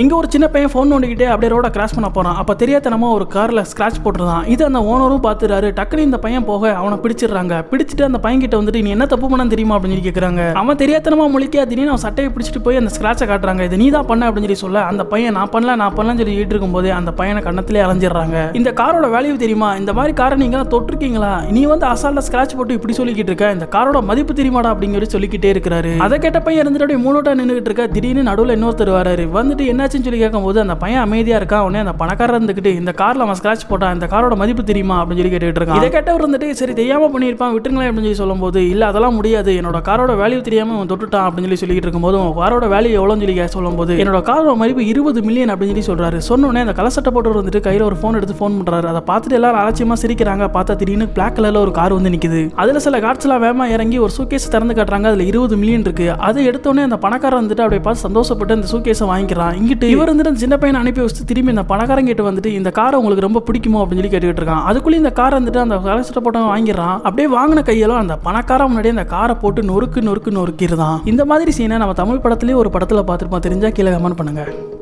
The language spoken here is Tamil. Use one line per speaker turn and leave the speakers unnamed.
இங்கே ஒரு சின்ன பையன் ஃபோன் நோண்டிக்கிட்டே அப்படியே ரோட கிராஸ் பண்ண போகிறான் அப்போ தெரியாதனமா ஒரு காரில் ஸ்க்ராச் போட்டுருந்தான். இது அந்த ஓனரும் பார்த்துறாரு டக்குனு இந்த பையன் போக அவனை பிடிச்சிடுறாங்க. பிடிச்சிட்டு அந்த பையன் கிட்ட வந்துட்டு நீ என்ன தப்பு பண்ண தெரியுமா? அப்படின்னு சொல்லி கேட்குறாங்க அவன் தெரியாதனமா முழிக்க திடீர்னு அவன் சட்டையை பிடிச்சிட்டு போய் அந்த ஸ்க்ராச்சை காட்டுறாங்க. இது நீ தான் பண்ண? அப்படின்னு சொல்லி சொல்ல அந்த பையன் நான் பண்ணல நான் பண்ணலன்னு சொல்லி சொல்லிட்டு இருக்கும்போது அந்த பையனை கண்ணத்திலே அலைஞ்சிடுறாங்க. இந்த காரோட வேல்யூ தெரியுமா? இந்த மாதிரி காரை நீங்கள் தொட்டிருக்கீங்களா? நீ வந்து அசால்ட்டா ஸ்க்ராச் போட்டு இப்படி சொல்லிக்கிட்டு இருக்க. இந்த காரோட மதிப்பு தெரியுமாடா? அப்படிங்கிற சொல்லிக்கிட்டே இருக்கிறாரு. அதை கேட்ட பையன் இருந்துட்டு அப்படியே மூணோட்டா நின்றுட்டு இருக்க. திடீர்னு நடுவில் இன்னொருத்தர் வராரு. வந்துட்டு என்ன என்னாச்சுன்னு சொல்லி கேட்கும்போது அந்த பையன் அமைதியாக இருக்கா? உடனே அந்த பணக்காரர் இருந்துக்கிட்டு இந்த காரில் அவன் ஸ்க்ராச் போட்டான் இந்த காரோட மதிப்பு தெரியுமா? அப்படின்னு சொல்லி கேட்டுட்டு இருக்கான். இதை கேட்டவர் இருந்துட்டு சரி தெரியாமல் பண்ணியிருப்பான் விட்டுருங்களேன் அப்படின்னு சொல்லி சொல்லும்போது இல்லை அதெல்லாம் முடியாது. என்னோட காரோட வேல்யூ தெரியாமல் அவன் தொட்டுட்டான் அப்படின்னு சொல்லி சொல்லிட்டு இருக்கும்போது உன் காரோட வேல்யூ எவ்வளோன்னு சொல்லி கே- சொல்லும்போது என்னோட காரோட மதிப்பு இருபது மில்லியன் அப்படின்னு சொல்லி சொல்கிறாரு சொன்னோடனே அந்த கலசட்டை போட்டு வந்துட்டு கையில் ஒரு ஃபோன் எடுத்து ஃபோன் பண்ணுறாரு அதை பார்த்துட்டு எல்லாரும் அலட்சியமாக சிரிக்கிறாங்க. பார்த்தா திடீர்னு பிளாக் கலர்ல ஒரு கார் வந்து நிற்குது அதில் சில கார்ட்ஸ் வேகமாக இறங்கி ஒரு சூக்கேஸ் திறந்து காட்டுறாங்க. அதில் இருபது மில்லியன் இருக்குது அதை எடுத்தோடனே அந்த பணக்காரன் வந்துட்டு அப்படியே பார்த்து சந்தோஷப்பட்டு அந்த சூக்கேஸை வாங்கிக்கிறான். இங்கிட்டு இவர் வந்துட்டு அந்த சின்ன பையனை அனுப்பி வச்சு திரும்பி இந்த பணக்காரன் கிட்ட வந்துட்டு இந்த காரை உங்களுக்கு ரொம்ப பிடிக்குமோ? அப்படின்னு சொல்லி கேட்டுக்கிட்டு இருக்கான். அதுக்குள்ளே இந்த காரை வந்துட்டு அந்த கலசட்டை போட்டவன் வாங்கிடுறான். அப்படியே வாங்கின கையெல்லாம் அந்த பணக்காரன் முன்னாடியே அந்த காரை போட்டு நொறுக்கு நொறுக்கு நொறுக்கிடுதான். இந்த மாதிரி சீனை நம்ம தமிழ் படத்துலேயே ஒரு படத்தில் பார்த்துருப்போம். தெரிஞ்சால் கீழே கமெண்ட் பண்ணுங்கள்